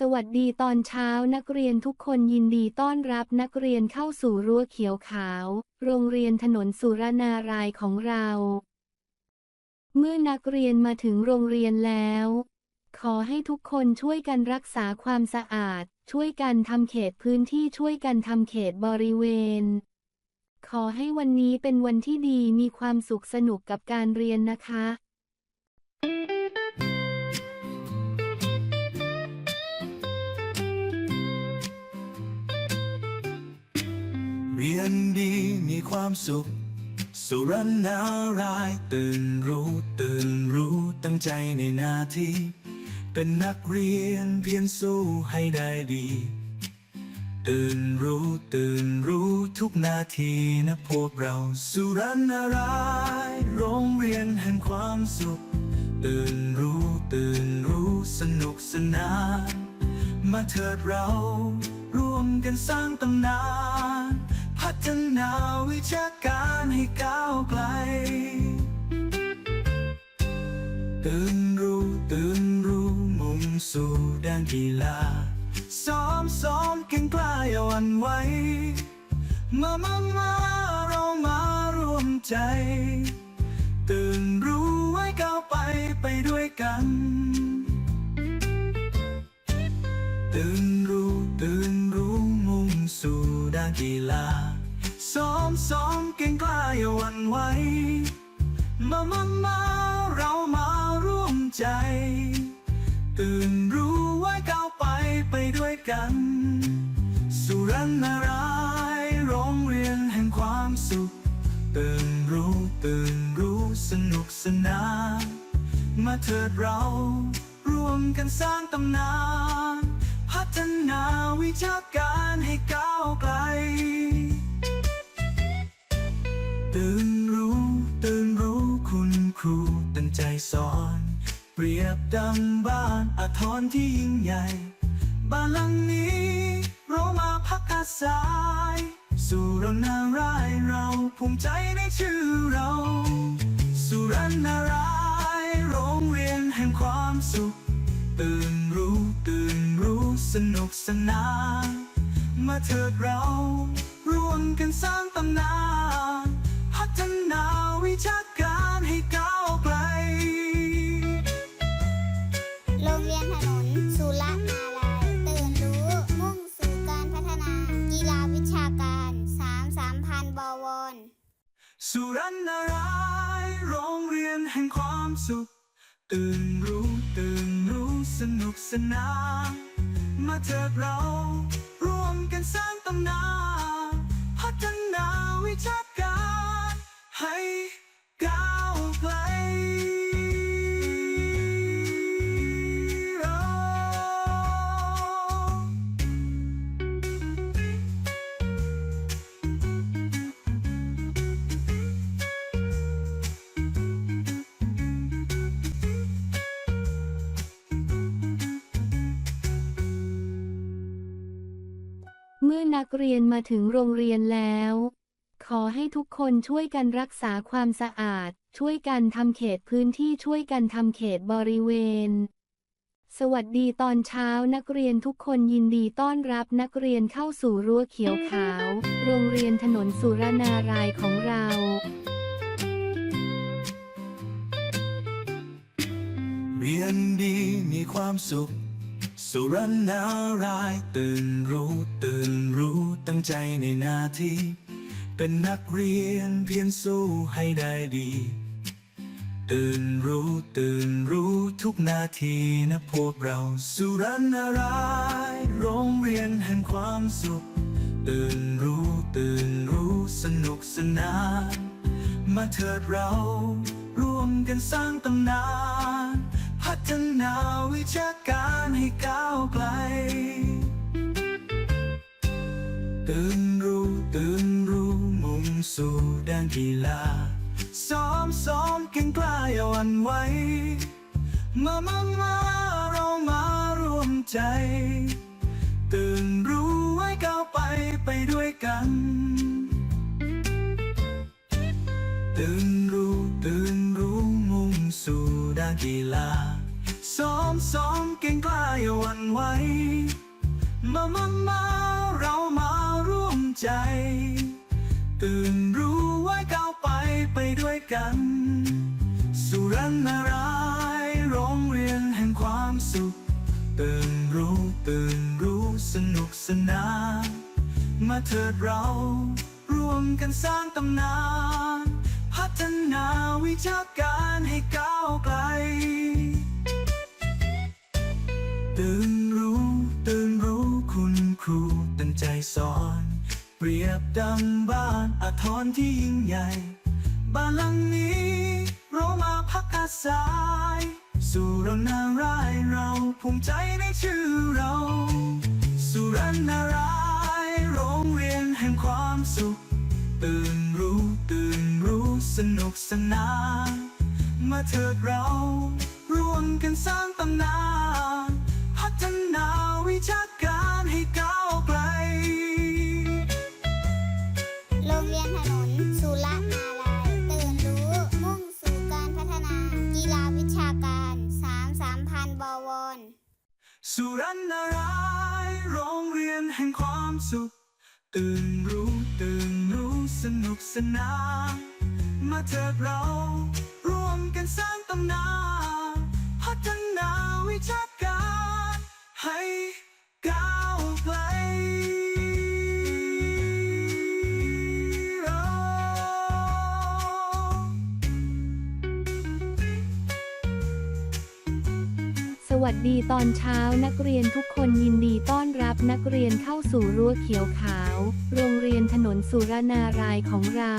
สวัสดีตอนเช้านักเรียนทุกคนยินดีต้อนรับนักเรียนเข้าสู่รั้วเขียวขาว โรงเรียนถนนสุรนารายของเรา เมื่อนักเรียนมาถึงโรงเรียนแล้ว ขอให้ทุกคนช่วยกันรักษาความสะอาด ช่วยกันทำเขตพื้นที่ช่วยกันทำเขตบริเวณ ขอให้วันนี้เป็นวันที่ดีมีความสุขสนุกกับการเรียนนะคะ ความสุข สุรนารายตื่นรู้ตื่นรู้ตั้งใจในนาทีเป็นนักเรียนเพียรสู้ให้ได้ดี ตื่นรู้ตื่นรู้ทุกนาทีนะพวกเรา สุรนารายโรงเรียนแห่งความสุข ตื่นรู้ตื่นรู้สนุกสนานมาเถิดเรา ร่วมกันสร้างตำนาน พัฒนาวิชาการให้ก้าวไกล ตื่นรู้ตื่นรู้มุ่งสู่ด้านกีฬา ซ้อมซ้อมเก่งกล้าอย่าหวั่นไหวมามามาเรามารวมใจ ตื่นรู้ไว้ก้าวไปไปด้วยกัน ซ้อมซ้อมเก่งกล้าอย่าหวั่นไหวมามามาเรามาร่วมใจ ตื่นรู้ไว้ก้าวไปไปด้วยกัน สุรนารายโรงเรียนแห่งความสุข ตื่นรู้ตื่นรู้สนุกสนานมาเถิดเราร่วมกันสร้างตำนาน พัฒนาวิชาการให้ก้าวไกล ตื่นรู้ตื่นรู้คุณครูตั้งใจสอน เปรียบดังบ้านอาทรที่ยิ่งใหญ่ บ้านหลังนี้เรามาพักอาศัยสู่รนารายเราภูมิใจในชื่อเราสุรนารายโรงเรียนแห่งความสุข ตื่นรู้ตื่นรู้สนุกสนาน มาเถิดเราร่วมกันสร้างตำนาน ฒนาวิชาการให้ก้าวไกล โรงเรียนถนนสุรนาลายณ์ตื่นรู้ มุ่งสู่การพัฒนา กีฬาวิชาการสามสามพันบวร สุรนารายโรงเรียนแห่งความสุข ตื่นรู้ตื่นรู้สนุกสนาน มาเถิดเรา ร่วมกันสร้างตำนานพัฒนาวิชาการ ให้ก้าวไกลเมื่อนักเรียนมาถึงโรงเรียนแล้ว อให้ทุกคนช่วยกันรักษาความสะอาด ช่วยกันทำเขตพื้นที่ช่วยกันทำเขตบริเวณ สวัสดีตอนเช้านักเรียนทุกคนยินดีต้อนรับนักเรียนเข้าสู่รั้วเขียวขาว โรงเรียนถนนสุรนารายของเราเรียนดีมีความสุข สุรนารายตื่นรู้ตื่นรู้ตั้งใจในนาที เป็นนักเรียนเพียรสู้ให้ได้ดี ตื่นรู้ตื่นรู้ทุกนาทีนะพวกเรา สุรนารายโรงเรียนแห่งความสุข ตื่นรู้ตื่นรู้สนุกสนาน มาเถิดเรา ร่วมกันสร้างตำนาน พัฒนาวิชาการให้ก้าวไกล ตื่นรู้ตื่น รู้มุ่งสู่ด้านกีฬาซ้อมซ้อมเก่งกล้าอย่าหวั่นไหวมามามาเรามารวมใจ ตื่นรู้ไว้ก้าวไปไปด้วยกัน ตื่นรู้ตื่นรู้มุ่งสู่ด้านกีฬาซ้อมซ้อมเก่งกล้าอย่าหวั่นหวันไหวมามามาเรามาร่วมใจ ตื่นรู้ไว้ก้าวไปไปด้วยกัน สุรันนารายโรงเรียนแห่งความสุข ตื่นรู้ตื่นรู้สนุกสนานมาเถิดเราร่วมกันสร้างตำนาน พัฒนาวิชาการให้ก้าวไกล ตื่น รียบดังบ้านอาทรที่ยิ่งใหญ่ บ้านหลังนี้เรามาพักอาศัยสู่เรานารายเราภูมิใจในชื่อเราสุรันนารายโรงเรียนแห่งความสุข ตื่นรู้ตื่นรู้สนุกสนาน มาเถิดเราร่วมกันสร้างตำนาน พัฒนาวิชาการให้ก้า สุรันนารายโรงเรียนแห่งความสุข ตื่นรู้ตื่นรู้สนุกสนาน มาเถิดเรา ร่วมกันสร้างตำนานพัฒนาวิชาการ ให้ก้าวไกล วัสดีตอนเช้านักเรียนทุกคนยินดีต้อนรับนักเรียนเข้าสู่รั้วเขียวขาว โรงเรียนถนนสุรนารายของเรา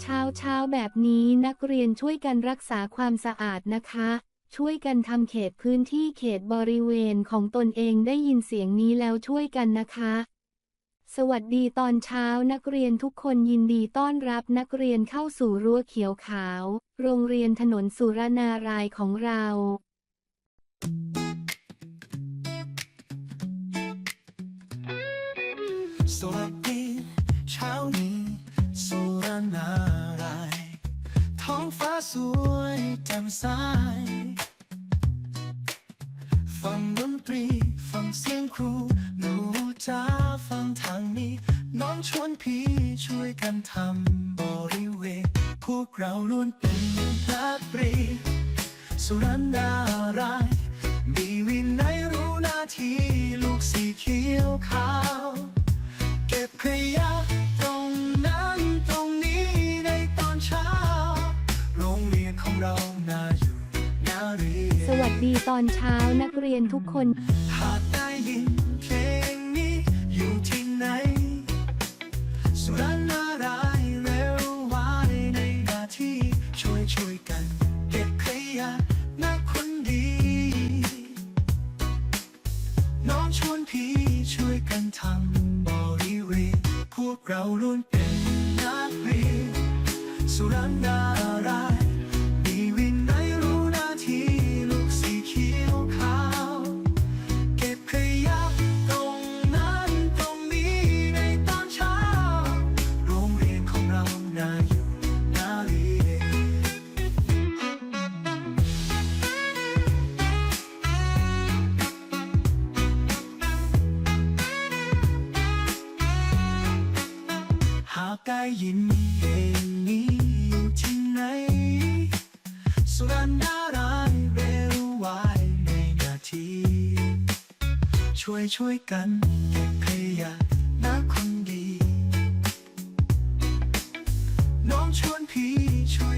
เช้าเช้าแบบนี้นักเรียนช่วยกันรักษาความสะอาดนะคะ ช่วยกันทำเขตพื้นที่เขตบริเวณของตนเองได้ยินเสียงนี้แล้วช่วยกันนะคะ สวัสดีตอนเช้านักเรียนทุกคนยินดีต้อนรับนักเรียนเข้าสู่รั้วเขียวขาว โรงเรียนถนนสุรนารายของเรา สวัสดีเช้านี้สุรนาราย ท้องฟ้าสวยแจ่มใสฟังดนตรีฟังเสียงครู ชวนพี่ช่วยกันทำบริเวณพวกเราล้วนเป็นนักเรียนสุรันดารายมีวินัยรู้หน้าที่ลูกสีเขียวขาว เก็บขยะตรงนั้นตรงนี้ในตอนเช้า โรงเรียนของเราน่าอยู่น่าเรียนสวัสดีตอนเช้านักเรียนทุกคน หากได้ยิน Raulul ได้ยินเพลงนี้อยู่ที่ไหนสุรนารายเร็วไวในนาที ช่วยช่วยกันเก็บขยะนะคนดี น้องชวนพี่ช่วย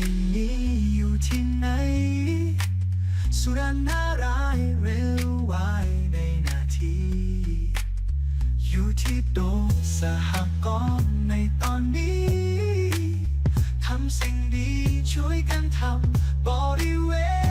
งนี้อยู่ที่ไหน สุรนารายเร็วไวในนาที อยู่ที่โดมสหกรณ์ในตอนนี้ทำสิ่งดีช่วยกันทำบริเวณ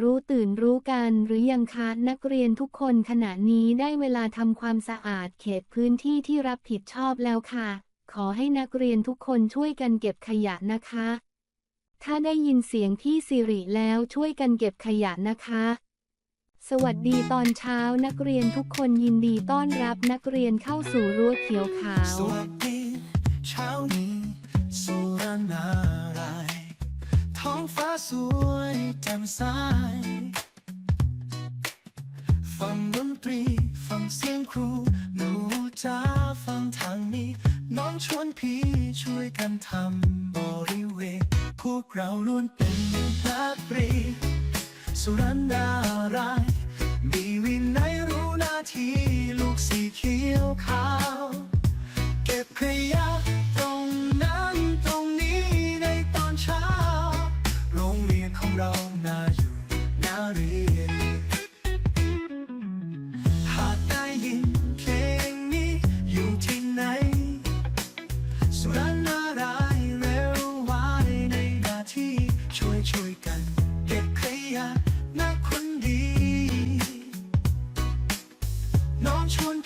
รู้ตื่นรู้กันหรือยังคะนักเรียนทุกคนขณะนี้ได้เวลาทำความสะอาดเขตพื้นที่ที่รับผิดชอบแล้วค่ะ ขอให้นักเรียนทุกคนช่วยกันเก็บขยะนะคะ ถ้าได้ยินเสียงพี่สิริแล้วช่วยกันเก็บขยะนะคะ สวัสดีตอนเช้านักเรียนทุกคนยินดีต้อนรับนักเรียนเข้าสู่รั้วเขียวขาว สวัสดีเช้านี้สุรนา ท้องฟ้าสวยแจ่มใสฟังดนตรีฟังเสียงครูหนูจ้าฟังทางนี้ น้องชวนพี่ช่วยกันทำบริเวณ พวกเราล้วนเป็นนักเรียนสุรนารายมีวินัย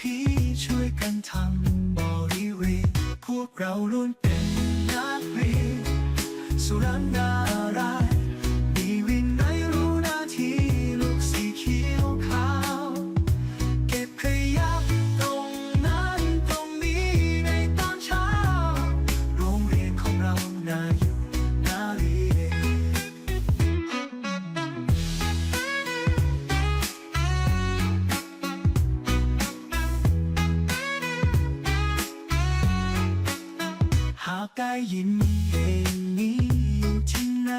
พี่ช่วยกันทำบริเวณพวกเราล้วนเป็นนักเรียนสุรนา หากได้ยินเพลงนี้อยู่ที่ไหน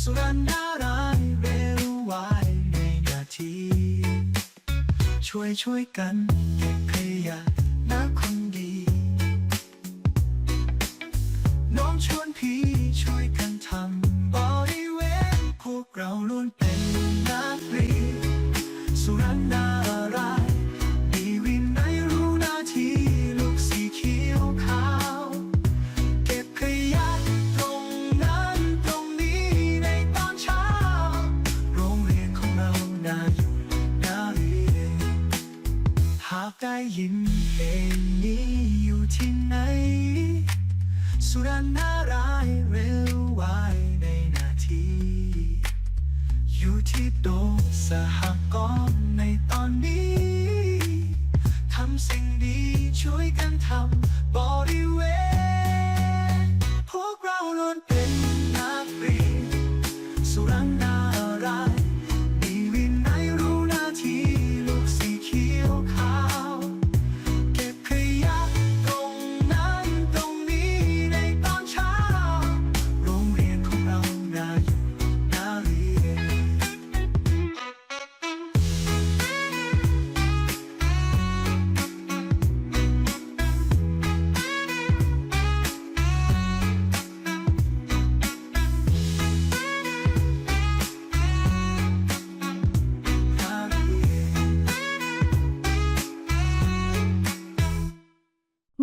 สุรนารายเร็วไวในนาที ช่วยช่วยกันเก็บขยะนะคนดี น้องชวนพี่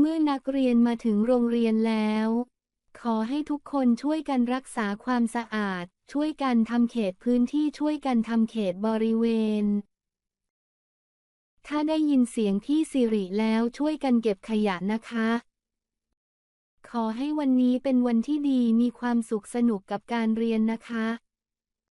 มื่อนักเรียนมาถึงโรงเรียนแล้ว ขอให้ทุกคนช่วยกันรักษาความสะอาด ช่วยกันทำเขตพื้นที่ช่วยกันทำเขตบริเวณ ถ้าได้ยินเสียงพี่สิริแล้วช่วยกันเก็บขยะนะคะ ขอให้วันนี้เป็นวันที่ดีมีความสุขสนุกกับการเรียนนะคะ